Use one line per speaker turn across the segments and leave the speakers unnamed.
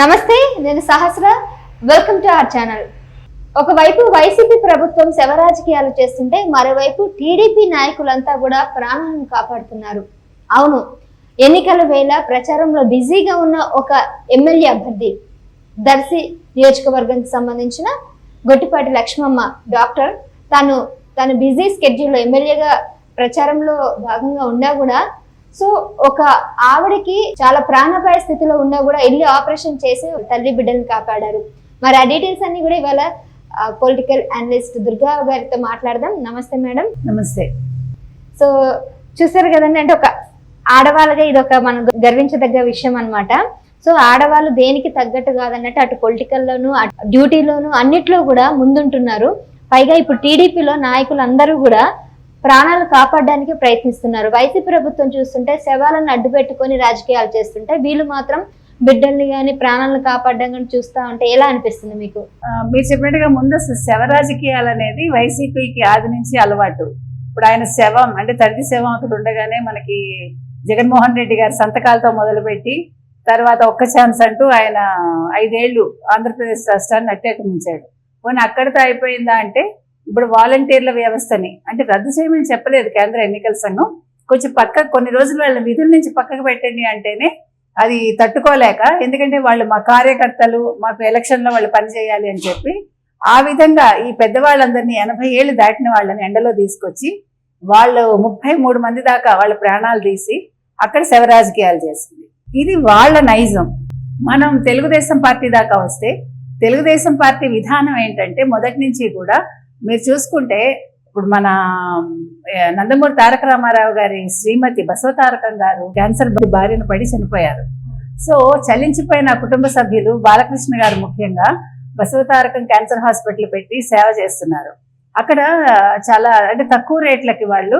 నమస్తే నేను Sahasra. Welcome to our channel ఒకవైపు వైసీపీ ప్రభుత్వం శవ రాజకీయాలు చేస్తుంటే మరోవైపు టీడీపీ నాయకులంతా కూడా ప్రాణాలను కాపాడుతున్నారు. అవును ఎన్నికల వేళ ప్రచారంలో బిజీగా ఉన్న ఒక ఎమ్మెల్యే అభ్యర్థి దర్శి నియోజకవర్గానికి సంబంధించిన గొట్టిపాటి లక్ష్మమ్మ డాక్టర్ తను తన బిజీ స్కెడ్యూల్లో ఎమ్మెల్యేగా ప్రచారంలో భాగంగా ఉన్నా కూడా సో ఒక ఆవిడకి చాలా ప్రాణాపాయ స్థితిలో ఉన్నా కూడా వెళ్ళి ఆపరేషన్ చేసి తల్లి బిడ్డని కాపాడారు. మరి ఆ డీటెయిల్స్ అన్ని కూడా ఇవాళ పొలిటికల్ అనలిస్ట్ దుర్గా గారితో మాట్లాడదాం. నమస్తే మేడం.
నమస్తే.
సో చూసారు కదండి అంటే ఒక ఆడవాళ్ళగా ఇది ఒక మనం గర్వించదగ్గ విషయం అన్నమాట. సో ఆడవాళ్ళు దేనికి తగ్గట్టు కాదన్నట్టు అటు పొలిటికల్లోను అటు డ్యూటీలోను అన్నిట్లో కూడా ముందుంటున్నారు. పైగా ఇప్పుడు టీడీపీలో నాయకులు అందరూ కూడా ప్రాణాలు కాపాడడానికి ప్రయత్నిస్తున్నారు. వైసీపీ ప్రభుత్వం చూస్తుంటే శవాలను అడ్డు పెట్టుకొని రాజకీయాలు చేస్తుంటే వీళ్ళు మాత్రం బిడ్డల్ని కానీ ప్రాణాలను కాపాడడం కానీ చూస్తా ఉంటే ఎలా అనిపిస్తుంది మీకు?
మీరు చెప్పినట్టుగా ముందు శవ రాజకీయాలు అనేది వైసీపీకి ఆది నుంచి అలవాటు. ఇప్పుడు ఆయన శవం అంటే తండ్రి శవం అక్కడ ఉండగానే మనకి జగన్మోహన్ రెడ్డి గారి సంతకాలతో మొదలుపెట్టి తర్వాత ఒక్క ఛాన్స్ అంటూ ఆయన ఐదేళ్ళు ఆంధ్రప్రదేశ్ రాష్ట్రాన్ని అట్టేకమించాడు పోనీ అక్కడితో అయిపోయిందా అంటే ఇప్పుడు వాలంటీర్ల వ్యవస్థని అంటే రద్దు చేయమని చెప్పలేదు కేంద్ర ఎన్నికల సంఘం. కొంచెం పక్క కొన్ని రోజులు వాళ్ళ విధుల నుంచి పక్కకు పెట్టండి అంటేనే అది తట్టుకోలేక ఎందుకంటే వాళ్ళు మా కార్యకర్తలు మాకు ఎలక్షన్లో వాళ్ళు పనిచేయాలి అని చెప్పి ఆ విధంగా ఈ పెద్దవాళ్ళందరినీ ఎనభై ఏళ్ళు దాటిన వాళ్ళని ఎండలో తీసుకొచ్చి వాళ్ళు ముప్పై మూడు మంది దాకా వాళ్ళ ప్రాణాలు తీసి అక్కడ శవరాజకీయాలు చేసింది. ఇది వాళ్ళ నైజం. మనం తెలుగుదేశం పార్టీ దాకా వస్తే తెలుగుదేశం పార్టీ విధానం ఏంటంటే మొదటి నుంచి కూడా మీరు చూసుకుంటే ఇప్పుడు మన నందమూరి తారక రామారావు గారి శ్రీమతి బసవతారకం గారు క్యాన్సర్ బారిన పడి చనిపోయారు. సో చలించిపోయిన కుటుంబ సభ్యులు బాలకృష్ణ గారు ముఖ్యంగా బసవతారకం క్యాన్సర్ హాస్పిటల్ పెట్టి సేవ చేస్తున్నారు. అక్కడ చాలా అంటే తక్కువ రేట్లకి వాళ్ళు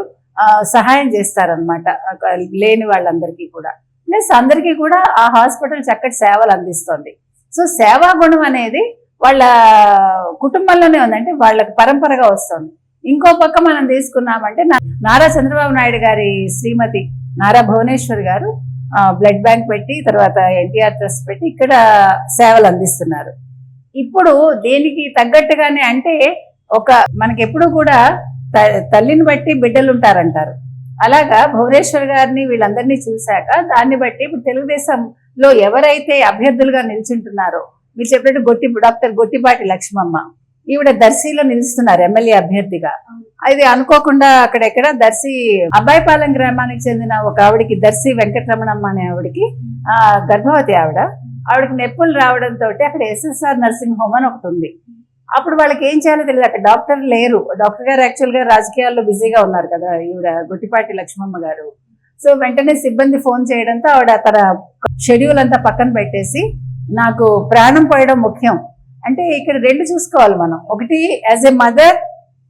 సహాయం చేస్తారనమాట లేని వాళ్ళందరికీ కూడా. ప్లస్ అందరికీ కూడా ఆ హాస్పిటల్ చక్కటి సేవలు అందిస్తుంది. సో సేవా గుణం అనేది వాళ్ళ కుటుంబంలోనే ఉందంటే వాళ్ళకి పరంపరగా వస్తుంది. ఇంకో పక్క మనం తీసుకున్నామంటే నారా చంద్రబాబు నాయుడు గారి శ్రీమతి నారా భువనేశ్వర్ గారు బ్లడ్ బ్యాంక్ పెట్టి తర్వాత ఎన్టీఆర్ ట్రస్ట్ పెట్టి ఇక్కడ సేవలు అందిస్తున్నారు. ఇప్పుడు దీనికి తగ్గట్టుగానే అంటే ఒక మనకి ఎప్పుడు కూడా త- తల్లిని బట్టి బిడ్డలు ఉంటారంటారు. అలాగా భువనేశ్వర్ గారిని వీళ్ళందరినీ చూశాక దాన్ని బట్టి ఇప్పుడు తెలుగుదేశంలో ఎవరైతే అభ్యర్థులుగా నిల్చుంటున్నారో మీరు చెప్పినట్టు గొట్టి డాక్టర్ గొట్టిపాటి లక్ష్మమ్మ. ఈవిడ దర్శిలో నిలుస్తున్నారు ఎమ్మెల్యే అభ్యర్థిగా. అది అనుకోకుండా అక్కడెక్కడ దర్శి అబ్బాయిపాలెం గ్రామానికి చెందిన ఒక ఆవిడకి దర్శి వెంకటరమణమ్మ అనే ఆవిడకి ఆ గర్భవతి ఆవిడ. ఆవిడకి నొప్పులు రావడంతో అక్కడ ఎస్ఎస్ఆర్ నర్సింగ్ హోమ్ అని ఒకటి ఉంది. అప్పుడు వాళ్ళకి ఏం చేయాలో తెలియదు. అక్కడ డాక్టర్ లేరు. డాక్టర్ గారు యాక్చువల్గా రాజకీయాల్లో బిజీగా ఉన్నారు కదా ఈవిడ గుట్టిపాటి లక్ష్మమ్మ గారు. సో వెంటనే సిబ్బంది ఫోన్ చేయడంతో ఆవిడ తన షెడ్యూల్ అంతా పక్కన పెట్టేసి నాకు ప్రాణం పోయడం ముఖ్యం. అంటే ఇక్కడ రెండు చూసుకోవాలి మనం. ఒకటి యాజ్ ఎ మదర్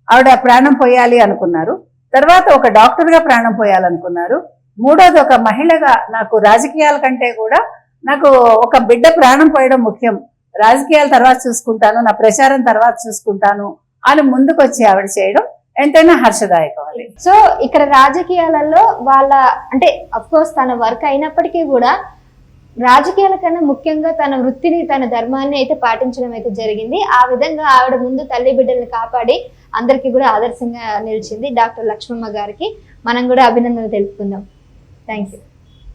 ఆవిడ ప్రాణం పోయాలి అనుకున్నారు. తర్వాత ఒక డాక్టర్గా ప్రాణం పోయాలనుకున్నారు. మూడోది ఒక మహిళగా నాకు రాజకీయాల కంటే కూడా నాకు ఒక బిడ్డ ప్రాణం పోయడం ముఖ్యం. రాజకీయాల తర్వాత చూసుకుంటాను నా ప్రచారం తర్వాత చూసుకుంటాను అని ముందుకు వచ్చి ఆవిడ చేయడం ఎంతైనా హర్షదాయకం
సో ఇక్కడ రాజకీయాలలో వాళ్ళ అంటే అఫ్కోర్స్ తన వర్క్ అయినప్పటికీ కూడా రాజకీయాల కన్నా ముఖ్యంగా తన వృత్తిని తన ధర్మాన్ని అయితే పాటించడం అయితే జరిగింది. ఆ విధంగా ఆవిడ ముందు తల్లి బిడ్డల్ని కాపాడి అందరికీ కూడా ఆదర్శంగా నిలిచింది డాక్టర్ లక్ష్మమ్మ గారికి. మనం కూడా అభినందనలు తెలుపుకుందాం. Thank you